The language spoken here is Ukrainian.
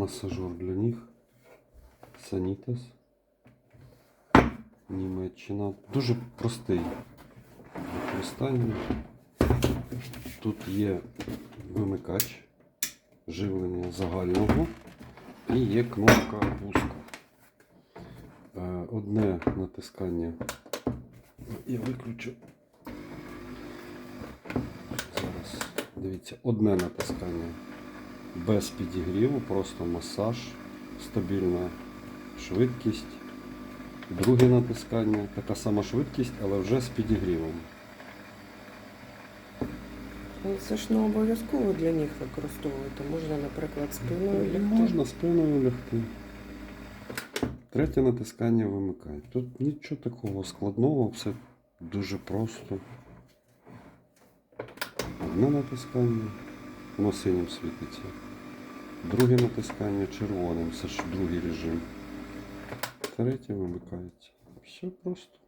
масажер для ніг. Санітас. Німеччина. Дуже простий в використанні. Тут є вимикач живлення загального і є кнопка пуска. Е, Одне натискання. Я виключу. Зараз дивіться, одне натискання без підігріву, просто масаж, стабільна швидкість. Друге натискання, така сама швидкість, але вже з підігрівом. Ну, Це ж не обов'язково для них використовувати. Можна, наприклад, спиною лягти. Можна спиною лягти. Третє натискання вимикає. Тут нічого такого складного, все дуже просто. Одне натискання, воно синім світиться. Друге натискання червоним, це ж другий режим. Третє вимикається. Все просто.